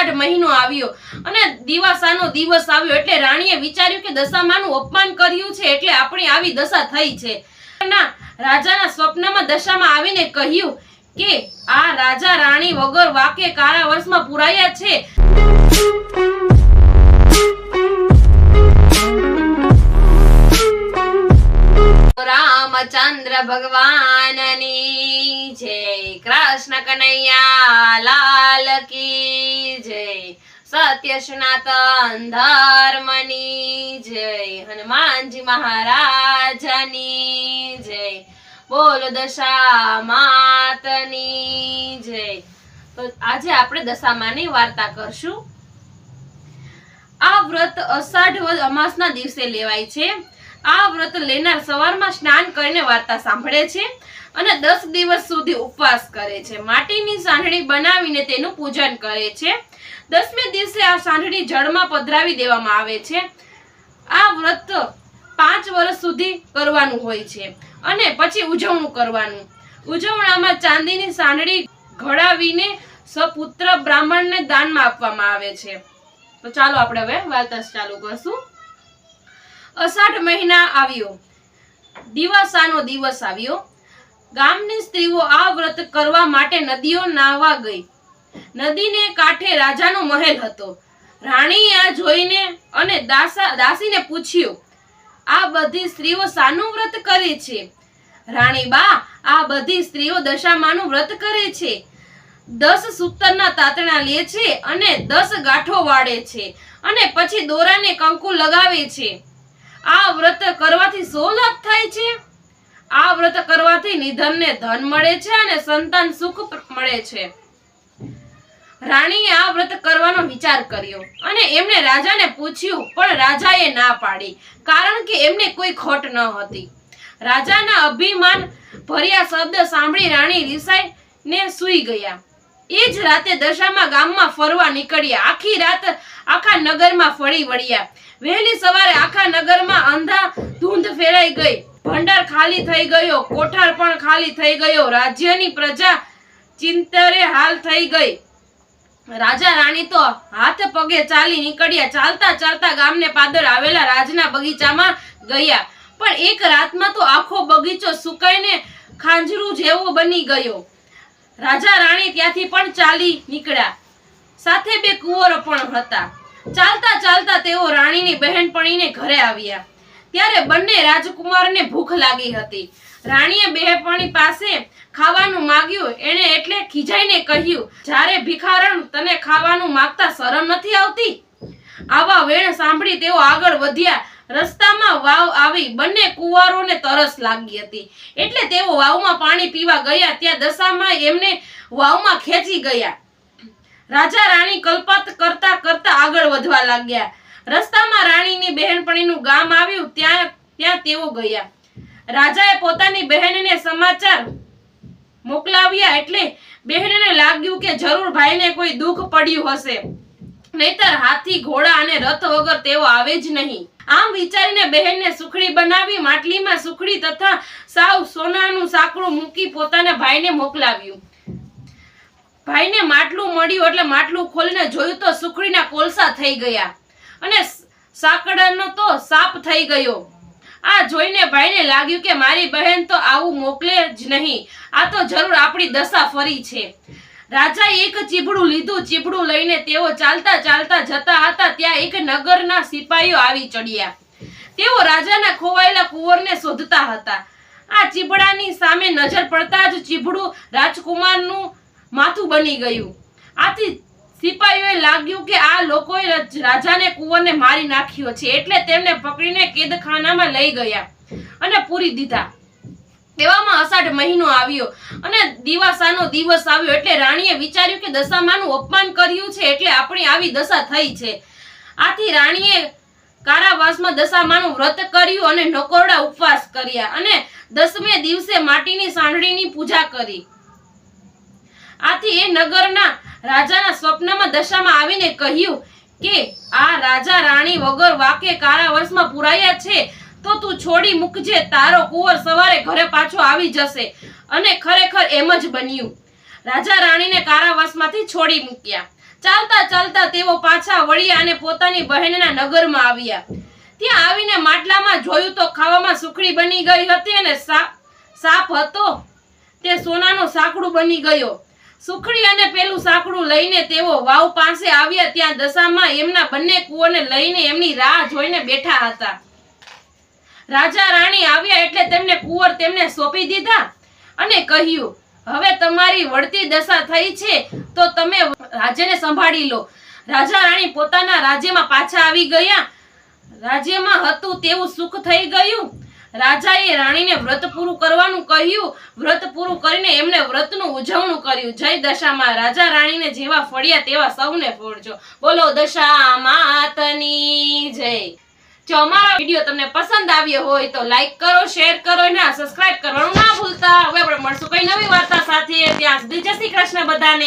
અષાઢ મહિનો આવ્યો. અને દિવાસાનો દિવસ આવ્યો એટલે રાણીએ વિચાર્યું કે દશામાનું અપમાન કર્યું છે એટલે આપણી આવી દશા થઈ છે. ના, રાજાના સ્વપ્નમાં દશામાં આવીને કહ્યું કે આ રાજા રાણી વગર વાકે વર્ષમાં પુરાયા છે. રામચંદ્ર ભગવાનની જય કૃષ્ણ કનૈયા લાલ કી જય સત્ય સનાતન ધર્મની જય હનુમાનજી મહારાજની જય બોલો દશા માતની જય તો આજે આપણે દશામાની વાર્તા કરશું. આ વ્રત અષાઢ અમાસના દિવસે લેવાય છે. આ વ્રત લેનાર સવારમાં સ્નાન કરીને વાર્તા સાંભળે છે અને દસ દિવસ સુધી ઉપવાસ કરે છે. માટીની સાંઢળી બનાવીને તેનું પૂજન કરે છે. દસમે દિવસે આ સાંઢળી જળમાં પધરાવી દેવામાં આવે છે. આ વ્રત પાંચ વર્ષ સુધી કરવાનું હોય છે અને પછી ઉજવણું કરવાનું. ઉજવણામાં ચાંદીની સાંઢળી ઘડાવીને સપુત્ર બ્રાહ્મણને દાનમાં આપવામાં આવે છે. તો ચાલો આપણે હવે વાર્તા ચાલુ કરશું. અષાઢ મહિના આવ્યો. દિવાસાનો દિવસ આવ્યો. ગામની સ્ત્રીઓ આ વ્રત કરવા માટે નદીઓ નાહવા ગઈ. નદીને કાંઠે રાજાનો મહેલ હતો. રાણીએ આ જોઈને અને દાસા, દાસીને પૂછ્યું, આ બધી સ્ત્રીઓ શાનું વ્રત કરે છે? રાણી બા, આ બધી સ્ત્રીઓ દશામાનું વ્રત કરે છે. દસ સૂતરના તાતણા લે છે અને દસ ગાંઠો વાળે છે અને પછી દોરાને કંકુ લગાવે છે. આ વ્રત કરવાથી શો લાભ થાય છે? આ વ્રત કરવાથી નિધનને ધન મળે છે અને સંતાન સુખ મળે છે. રાણીએ આ વ્રત કરવાનો વિચાર કર્યો અને એમણે રાજાને પૂછ્યું, પણ રાજાએ ના પાડી, કારણ કે એમને કોઈ ખોટ ન હતી. રાજાના અભિમાન ભર્યા શબ્દ સાંભળી રાણી રિસાઈ ને સૂઈ ગયા. એ જ રાતે દશામાં ગામમાં ફરવા નીકળ્યા. આખી રાત આખા નગરમાં ફરી વળ્યા. વહેલી સવારે આખા નગરમાં અંધા ધૂંધ ફેરાઈ ગઈ. ભંડાર ખાલી થઈ ગયો. કોઠાર પણ ખાલી થઈ ગયો. રાજ્યની પ્રજા ચિંતરે હાલ થઈ ગઈ. રાજા રાણી તો હાથ પગે ચાલી નીકળ્યા. ચાલતા ચાલતા ગામને પાદર આવેલા રાજના બગીચામાં ગયા. પણ એક રાતમાં તો આખો બગીચો સુકાઈને ખાંજરું જેવો બની ગયો. રાજા રાણી ત્યાંથી પણ ચાલી નીકળ્યા. સાથે બે કુંવરો પણ હતા. ચાલતા ચાલતા તેઓ રાણીની બહેનપણીને ઘરે આવ્યા. ત્યારે બંને રાજકુમારને ભૂખ લાગી હતી. રાણીએ બહેનપણી પાસે ખાવાનું માગ્યું. એણે એટલે ખીજાઈને કહ્યું, જ્યારે ભિખારણ તને ખાવાનું માગતા શરમ નથી આવતી? આવા વેણ સાંભળી તેઓ આગળ વધ્યા. રસ્તામાં વાવ આવી બંને કુંવારોને તરસ લાગી હતી. એટલે તેઓ વાવમાં પાણી પીવા ગયા, ત્યાં દશામાં એમને વાવમાં ખેંચી ગયા. રાજા રાણી કલ્પત કરતા કરતા આગળ વધવા લાગ્યા. રસ્તામાં રાણીની બહેનપણીનું ગામ આવ્યું, ત્યાં ત્યાં તેઓ ગયા. રાજાએ પોતાની બહેનને સમાચાર મોકલાવ્યા એટલે બહેનને લાગ્યું કે જરૂર ભાઈને કોઈ દુઃખ પડ્યું હશે. નહીતર હાથી, ઘોડા અને રથ વગર તેઓ આવે જ નહીં. આમ વિચારીને બહેનને સુખડી બનાવી માટલીમાં સુખડી તથા સાવ સોનાનું સાંકળું મૂકી પોતાના ભાઈને મોકલાવ્યું. ભાઈને માટલું મળ્યું એટલે માટલું ખોલીને જોયું તો સુખડીના કોલસા થઈ ગયા અને સાકડાનો તો સાપ થઈ ગયો. આ જોઈને ભાઈને લાગ્યું કે મારી બહેન તો આવું મોકલે જ નહીં. આ તો જરૂર આપણી દશા ફરી છે. રાજાએ એક ચીબડું લીધું, ચીબડું લઈને તેઓ ચાલતા ચાલતા જતા હતા, ત્યાં એક નગરના સિપાહીઓ આવી ચડ્યા. તેઓ રાજાના ખોવાયેલા કુંવરને શોધતા હતા. આ ચીબડાની સામે નજર પડતા જ ચીબડું રાજકુમારનું માથું બની ગયું. આથી સિપાહીઓએ લાગ્યું કે આ લોકોએ રાજાને કુંવરને મારી નાખ્યો છે, એટલે તેમને પકડીને કેદખાનામાં લઈ ગયા અને પૂરી દીધા. તેવામાં અષાઢ મહિનો આવ્યો અને દિવાસાનો દિવસ આવ્યો એટલે રાણીએ વિચાર્યું કે દશામાનું અપમાન કર્યું છે એટલે આપણી આવી દશા થઈ છે. આથી રાણીએ કારાવાસમાં દશામાનું વ્રત કર્યું અને નકોરડા ઉપવાસ કર્યા અને દસમે દિવસે માટીની સાંડળીની પૂજા કરી. આથી એ નગરના રાજાના સ્વપ્નમાં દશામાં આવીને કહ્યું કે આ રાજા રાણી વગર વાકે કારાવાસમાં પુરાયા છે તો તું છોડી મૂકજે, તારો કુંવર સવારે ઘરે પાછો આવી જશે. અને ખરેખર એમ જ બન્યું. રાજા રાણીને કારાવાસમાંથી છોડી મૂક્યા. ચાલતા ચાલતા તેઓ પાછા વળ્યા અને પોતાની બહેનના નગરમાં આવ્યા. ત્યાં આવીને માટલામાં જોયું તો ખાવામાં સુખડી બની ગઈ હતી અને સાપ સાપ હતો. તે સોનાનો સાંકડું બની ગયો. સુખડી અને પેલું સાંકડું લઈને તેઓ વાવ પાસે આવ્યા ત્યાં દશામાં એમના બંને કુઓને લઈને એમની રાહ જોઈને બેઠા હતા. રાજા રાણી આવ્યા એટલે તેમને કુંવર તેમને સોંપી દીધા અને કહ્યું, હવે તમારી વળતી દશા થઈ છે તો તમે રાજ્યને સંભાળી લો. રાજા રાણી પોતાના રાજ્યમાં પાછા આવી ગયા. રાજ્યમાં હતું તેવું સુખ થઈ ગયું. રાજાએ રાણીને વ્રત પૂરું કરવાનું કહ્યું. વ્રત પૂરું કરીને એમને વ્રતનું ઉજવણું કર્યું. જય દશામાં રાજા રાણીને જેવા ફળ્યા તેવા સૌને ફોડજો. બોલો દશા માતની જય. જો અમારો વીડિયો તમને પસંદ આવ્યો હોય તો લાઈક કરો શેર કરો અને સબસ્ક્રાઇબ કરવાનું ના ભૂલતા. હવે આપણે મળશું કઈ નવી વાર્તા સાથે. ત્યાં સુધી જય શ્રી કૃષ્ણ બધાને.